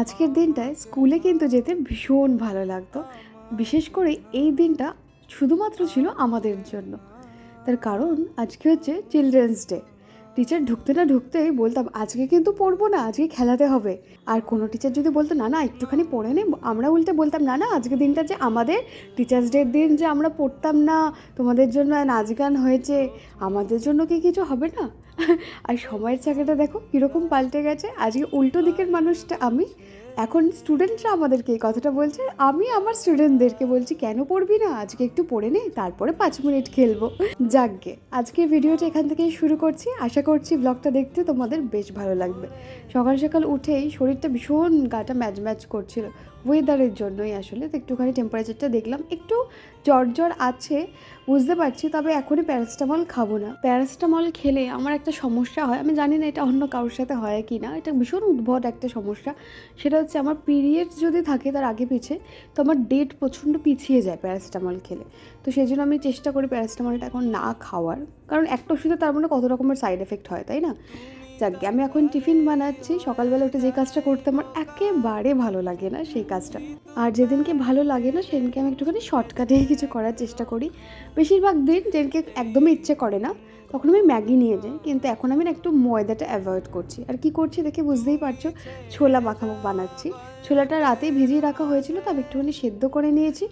আজকের দিনটায় স্কুলে কিন্তু যেতে ভীষণ ভালো লাগতো। বিশেষ করে এই দিনটা শুধুমাত্র ছিল আমাদের জন্য। তার কারণ আজকে হচ্ছে চিলড্রেন্স ডে টিচার ঢুকতে না ঢুকতেই বলতাম, আজকে কিন্তু পড়ব না, আজকে খেলাতে হবে। আর কোনো টিচার যদি বলতো, না না, একটুখানি পড়ে নে আমরা উল্টে বলতাম, না না আজকে দিনটা যে আমাদের টিচার্স ডের দিন যে আমরা পড়তাম না, তোমাদের জন্য নাচ গান হয়েছে, আমাদের জন্য কি কিছু হবে না? আর সময়ের চাকাটা দেখো, কীরকম পাল্টে গেছে। আজকে উল্টো দিকের মানুষটা আমি। এখন স্টুডেন্টরা আমাদেরকে এই কথাটা বলছে, আমি আমার স্টুডেন্টদেরকে বলছি, কেন পড়বি না? আজকে একটু পড়ে নে, তারপরে পাঁচ মিনিট খেলব। যাকগে, আজকে ভিডিওটা এখান থেকেই শুরু করছি। আশা করছি ব্লগটা দেখতে তোমাদের বেশ ভালো লাগবে। সকাল সকাল উঠেই শরীরটা ভীষণ গাটা ম্যাচ ম্যাচ করছিল। ওয়েদারের জন্যই আসলে তো একটুখানি টেম্পারেচারটা দেখলাম। একটু জ্বর জ্বর আছে, বুঝতে পারছি, তবে এখনই প্যারাসিটামল খাব না। প্যারাসিটামল খেলে আমার একটা সমস্যা হয়, আমি জানি না এটা অন্য কারোর সাথে হয় কি না এটা ভীষণ উদ্ভট একটা সমস্যা। সেটা হচ্ছে আমার পিরিয়ড যদি থাকে তার আগে পিছে, তো আমার ডেট প্রচণ্ড পিছিয়ে যায় প্যারাসিটামল খেলে। তো সেই জন্য আমি চেষ্টা করি প্যারাসিটামলটা এখন না খাওয়ার। কারণ একটা ওষুধে তার মানে কত রকমের সাইড এফেক্ট হয়, তাই না? যাকে, আমি এখন টিফিন বানাচ্ছি। সকালবেলা উঠে যে কাজটা করতে আমার একেবারে ভালো লাগে না সেই কাজটা। আর যেদিনকে ভালো লাগে না, সেদিনকে আমি একটুখানি শর্টকাটে কিছু করার চেষ্টা করি। বেশিরভাগ দিন যেদিনকে একদমই ইচ্ছে করে না, তখন আমি ম্যাগি নিয়ে যাই। কিন্তু এখন আমি না একটু ময়দাটা অ্যাভয়েড করছি। আর কি করছি দেখে বুঝতেই পারছ, ছোলা মাখামুখ বানাচ্ছি। ছোলাটা রাতে ভিজিয়ে রাখা হয়েছিল, তবে একটুখানি সেদ্ধ করে নিয়েছি।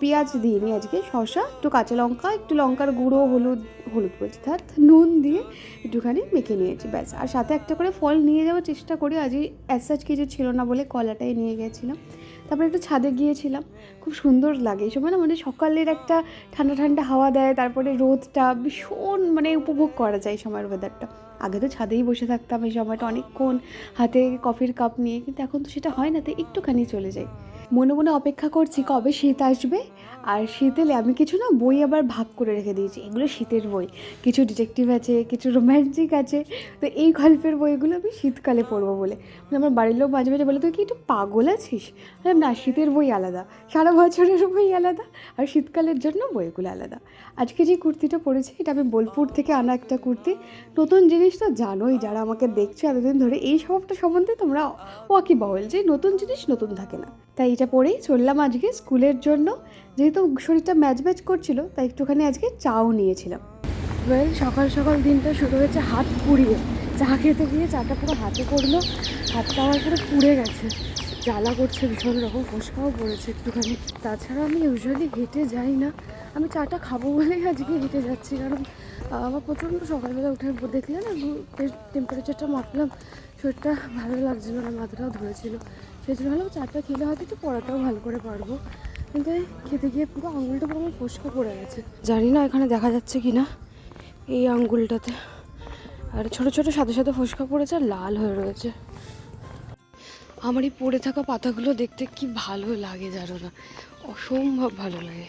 পেঁয়াজ দিয়ে নিই আজকে শশা একটু কাঁচা লঙ্কা, একটু লঙ্কার গুঁড়ো, হলুদ হলুদ বলছি অর্থাৎ নুন দিয়ে একটুখানি মেখে নিয়েছি, ব্যাস। আর সাথে একটা করে ফল নিয়ে যাওয়ার চেষ্টা করি, আজই অ্যাসাজ কিছু ছিল না বলে কলাটাই নিয়ে গেছিলাম। তারপরে একটু ছাদে গিয়েছিলাম। খুব সুন্দর লাগে। এই সময় না মানে সকালের একটা ঠান্ডা ঠান্ডা হাওয়া দেয়, তারপরে রোদটা ভীষণ মানে উপভোগ করা যায় এই সময়ের ওয়েদারটা আগে তো ছাদেই বসে থাকতাম এই সময়টা অনেকক্ষণ হাতে কফির কাপ নিয়ে, কিন্তু এখন তো সেটা হয় না, তো একটুখানি চলে যাই মনে মনে অপেক্ষা করছি কবে শীত আসবে। আর শীত এলে আমি কিছু না বই আবার ভাগ করে রেখে দিয়েছি। এগুলো শীতের বই। কিছু ডিটেকটিভ আছে, কিছু রোম্যান্টিক আছে। তো এই গল্পের বইগুলো আমি শীতকালে পড়ব বলে। মানে আমার বাড়ির লোক মাঝে মাঝে বলে, তুই কি একটু পাগল আছিস? না, শীতের বই আলাদা। সারা বছরের বই আলাদা। আর শীতকালের জন্য বইগুলো আলাদা। আজকে যে কুর্তিটা পরেছি, এটা আমি বোলপুর থেকে আনা একটা কুর্তি। নতুন জিনিস তো জানোই, যারা আমাকে দেখছ এতদিন ধরে, এই স্বভাবটা সম্বন্ধে তোমরা ওয়াকিবহল যে নতুন জিনিস নতুন থাকে না। তাই এটা পরেই চললাম আজকে স্কুলের জন্য। যেহেতু শরীরটা ম্যাচ ম্যাচ করছিল, তাই একটুখানি আজকে চাও নিয়েছিলাম। ওয়েল সকাল সকাল দিনটা শুরু হয়েছে হাত পুড়িয়ে। চা খেতে গিয়ে চাটা পুরো হাতে পড়ল হাতটা আমার পুরো পুড়ে গেছে। জ্বালা করছে ভীষণ রকম, ফোসকাও পড়েছে একটুখানি। তাছাড়া আমি ইউজুয়ালি হেঁটে যাই না। আমি চাটা খাব বলেই আজকে হেঁটে যাচ্ছি, কারণ আমার প্রচণ্ড সকালবেলা উঠে দেখলে না টেম্পারেচারটা মাপলাম। শরীরটা ভালো লাগছিল না, মাথাটাও ধরেছিল সেই জন্য হলেও চাটা খেলে হয়তো একটু পড়াটাও ভালো করে পারব। কিন্তু খেতে গিয়ে পুরো আঙুলটা পুরো আমার ফোসকা পড়ে গেছে। জানি না এখানে দেখা যাচ্ছে কি না এই আঙুলটাতে। আর ছোট ছোট সাথে সাথে ফোসকা পড়েছে আর লাল হয়ে রয়েছে। আমার এই পড়ে থাকা পাতাগুলো দেখতে কি ভালো লাগে জানো না? অসম্ভব ভালো লাগে।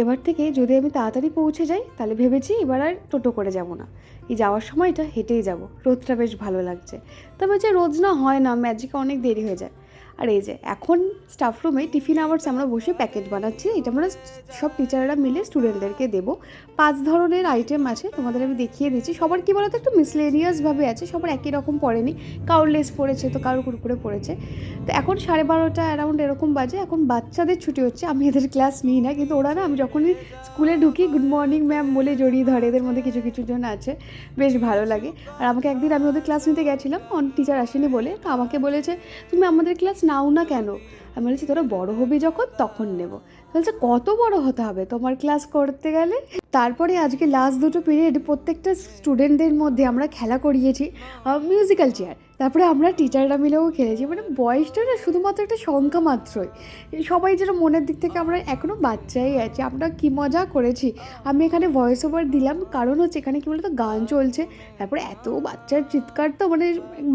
এবার থেকে যদি আমি তাড়াতাড়ি পৌঁছে যাই, তাহলে ভেবেছি এবার আর টোটো করে যাব না। এই যাওয়ার সময়টা হেঁটেই যাব। রোদটা বেশ ভালো লাগছে। তবে যে রোজ না হয় না ম্যাজিকে অনেক দেরি হয়ে যায়। আর এই যে, এখন স্টাফ রুমে টিফিন আওয়ার্স আমরা বসে প্যাকেট বানাচ্ছি, এটা আমরা সব টিচাররা মিলে স্টুডেন্টদেরকে দেবো। পাঁচ ধরনের আইটেম আছে, তোমাদের আমি দেখিয়ে দিচ্ছি। সবার কি বলতো, একটু মিসলেনিয়াসভাবে আছে, সবার একই রকম পড়েনি। কারোর লেস পড়েছে তো কারোর কুরকুরে পড়েছে। তো এখন সাড়ে বারোটা অ্যারাউন্ড এরকম বাজে, এখন বাচ্চাদের ছুটি হচ্ছে, আমি এদের ক্লাস নিই না, কিন্তু ওরা না, আমি যখনই স্কুলে ঢুকি গুড মর্নিং ম্যাম বলে জড়িয়ে ধরে, এদের মধ্যে কিছু কিছু জন আছে, বেশ ভালো লাগে। আর আমাকে একদিন আমি ওদের ক্লাস নিতে গেছিলাম অন টিচার আসেনি বলে, তো আমাকে বলেছে, তুমি আমাদের ক্লাস নাও না কেন? আমি বলেছি, তোরা বড় হবি যখন, তখন নেব। বলছে, কত বড় হতে হবে? তোমার ক্লাস করতে গেলে? তারপরে আজকে লাস্ট দুটো পিরিয়ড প্রত্যেকটা স্টুডেন্টদের মধ্যে আমরা খেলা করিয়েছি মিউজিক্যাল চেয়ার তারপরে আমরা টিচাররা মিলেও খেলেছি। মানে বয়সটা না শুধুমাত্র একটা সংখ্যা মাত্রই। সবাই যেন মনের দিক থেকে আমরা এখনও বাচ্চাই আছি। আমরা কী মজা করেছি। আমি এখানে ভয়েস ওভার দিলাম। কারণ হচ্ছে এখানে কী বলতো? গান চলছে। তারপরে এত বাচ্চার চিৎকার তো মানে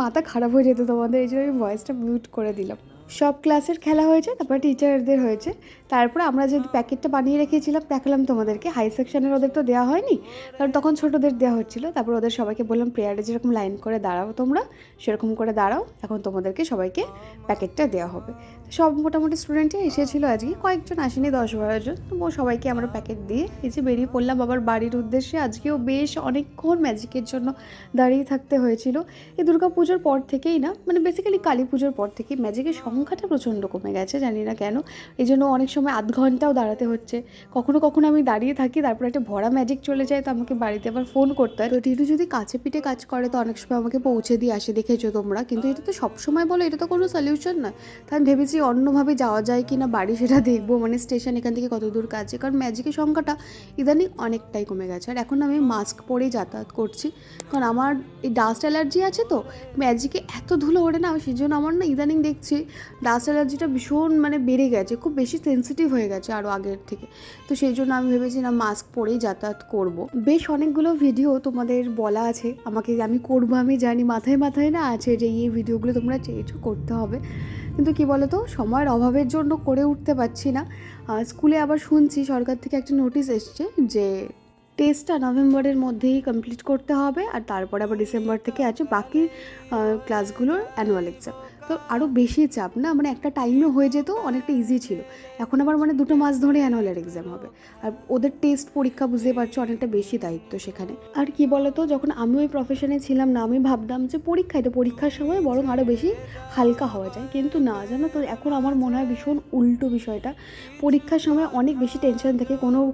মাথা খারাপ হয়ে যেত তোমাদের। এই জন্য আমি ভয়েসটা মিউট করে দিলাম। সব ক্লাসের খেলা হয়েছে, তারপর টিচারদের হয়েছে। তারপরে আমরা যে প্যাকেটটা বানিয়ে রেখেছিলাম, দেখালাম তোমাদেরকে। হাই সেকশনের ওদের তো দেওয়া হয়নি, কারণ তখন ছোটোদের দেওয়া হচ্ছিল। তারপর ওদের সবাইকে বললাম, প্রেয়ারে যেরকম লাইন করে দাঁড়াও তোমরা, সেরকম করে দাঁড়াও। এখন তোমাদেরকে সবাইকে প্যাকেটটা দেওয়া হবে। সব মোটামুটি স্টুডেন্টই এসেছিল আজকে। কয়েকজন আসেনি, দশ বারো জন। তো সবাইকে আমরা প্যাকেট দিয়ে এই যে বেরিয়ে পড়লাম। আবার বাড়ির উদ্দেশ্যে আজকেও বেশ অনেকক্ষণ ম্যাজিকের জন্য দাঁড়িয়ে থাকতে হয়েছিল। এই দুর্গা পুজোর পর থেকেই না মানে বেসিক্যালি কালী পুজোর পর থেকেই ম্যাজিকের সংখ্যাটা প্রচণ্ড কমে গেছে, জানি না কেন। এই জন্য অনেক সময় আধ ঘন্টাও দাঁড়াতে হচ্ছে। কখনো কখনো আমি দাঁড়িয়ে থাকি, তারপর একটা ভরা ম্যাজিক চলে যায়, তো আমাকে বাড়িতে আবার ফোন করতে হয়। তো টিটু যদি কাছে পিঠে কাজ করে, তো অনেক সময় আমাকে পৌঁছে দিয়ে আসে, দেখেছ তোমরা। কিন্তু এটা তো সবসময় বলো, এটা তো কোনো সলিউশন না। তাই আমি ভেবেছি অন্যভাবে যাওয়া যায় কি না বাড়ি সেটা দেখব মানে স্টেশন এখান থেকে কত দূর কাছে। কারণ ম্যাজিকের সংখ্যাটা ইদানিং অনেকটাই কমে গেছে। আর এখন আমি মাস্ক পরেই যাতায়াত করছি। কারণ আমার এই ডাস্ট অ্যালার্জি আছে তো ম্যাজিকে এত ধুলো ওঠে না সেই জন্য আমার না ইদানিং দেখছি ডাস্ট অ্যালার্জিটা ভীষণ মানে বেড়ে গেছে, খুব বেশি সেন্সিটিভ হয়ে গেছে আরও আগের থেকে। তো সেই জন্য আমি ভেবেছি না মাস্ক পরেই যাতায়াত করব। বেশ অনেকগুলো ভিডিও তোমাদের বলা আছে, আমাকে আমি করব, আমি জানি, মাথায় মাথায় না আছে যে এই ভিডিওগুলো তোমরা চেয়েছো করতে হবে। কিন্তু কি বলতো, সময়ের অভাবের জন্য করে উঠতে পারছি না। স্কুলে আবার শুনছি সরকার থেকে একটা নোটিশ এসছে যে টেস্টটা নভেম্বরের মধ্যেই কমপ্লিট করতে হবে আর তারপরে আবার ডিসেম্বর থেকে আছে বাকি ক্লাসগুলোর অ্যানুয়াল এক্সাম তো আরও বেশি চাপ, না? মানে একটা টাইমে হয়ে যেত, অনেকটা ইজি ছিল। এখন আবার মানে দুটো মাস ধরে অ্যানুয়ালের এক্সাম হবে। আর ওদের টেস্ট পরীক্ষা বুঝতে পারছ, অনেকটা বেশি দায়িত্ব সেখানে। আর কি বলতো, যখন আমি ওই প্রফেশনে ছিলাম না, আমি ভাবতাম যে পরীক্ষায় তো পরীক্ষার সময় বরং আরও বেশি হালকা হওয়া যায়। কিন্তু না, জানো তো, এখন আমার মনে হয় ভীষণ উল্টো বিষয়টা। পরীক্ষার সময় অনেক বেশি টেনশন থাকে, কোনো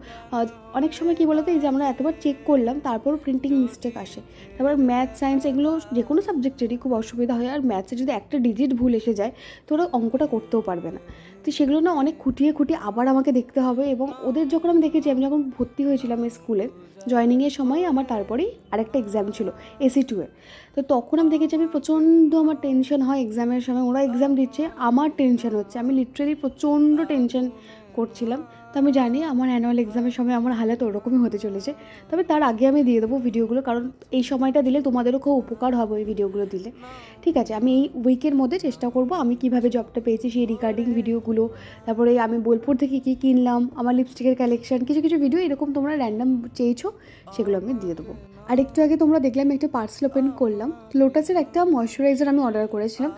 অনেক সময় কি বলতো, এই যে আমরা এতবার চেক করলাম তারপর প্রিন্টিং মিস্টেক আসে। তারপর ম্যাথ সায়েন্স এগুলো যে কোনো সাবজেক্টেরই খুব অসুবিধা হয়। আর ম্যাথসে যদি একটা ডিজিট ভুল এসে যায়, তো ওরা অঙ্কটা করতেও পারবে না। তো সেগুলো না অনেক খুঁটিয়ে খুঁটিয়ে আবার আমাকে দেখতে হবে এবং ওদের যখন আমি দেখেছি, আমি যখন ভর্তি হয়েছিলাম এই স্কুলে জয়নিংয়ের সময় আমার তারপরেই আরেকটা এক্সাম ছিল এসি টুয়ের তো তখন আমি দেখেছি, আমি প্রচণ্ড আমার টেনশন হয় এক্সামের সময়, ওরা এক্সাম দিচ্ছে, আমার টেনশন হচ্ছে, আমি লিটারেলি প্রচণ্ড টেনশন করছিলাম। তো আমি জানি আমার অ্যানুয়াল এক্সামের সময় আমার হালাত ওরকমই হতে চলেছে। তবে তার আগে আমি দিয়ে দেবো ভিডিওগুলো কারণ এই সময়টা দিলে তোমাদেরও খুব উপকার হবে ওই ভিডিওগুলো দিলে। ঠিক আছে, আমি এই উইকের মধ্যে চেষ্টা করব আমি কীভাবে জবটা পেয়েছি, সেই রিগার্ডিং ভিডিওগুলো তারপরে আমি বোলপুর থেকে কী কিনলাম, আমার লিপস্টিকের কালেকশন কিছু কিছু ভিডিও এরকম তোমরা র্যান্ডাম চেয়েছো, সেগুলো আমি দিয়ে দেবো। আর একটু আগে তোমরা দেখলাম একটা পার্সেল ওপেন করলাম। লোটাসের একটা ময়শ্চারাইজার আমি অর্ডার করেছিলাম।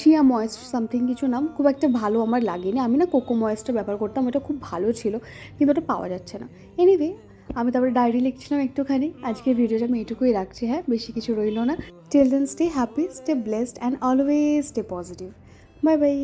শিয়া ময়েস্ট সামথিং কিছু নাম খুব একটা ভালো আমার লাগেনি। আমি না কোকো ময়েস্টটা ব্যবহার করতাম, ওটা খুব ভালো ছিল, কিন্তু ওটা পাওয়া যাচ্ছে না। এনিওয়ে আমি তারপরে ডায়েরি লিখছিলাম একটুখানি। আজকের ভিডিওটা আমি এটুকুই রাখছি হ্যাঁ বেশি কিছু রইল না। Till stay happy stay blessed and always stay positive bye bye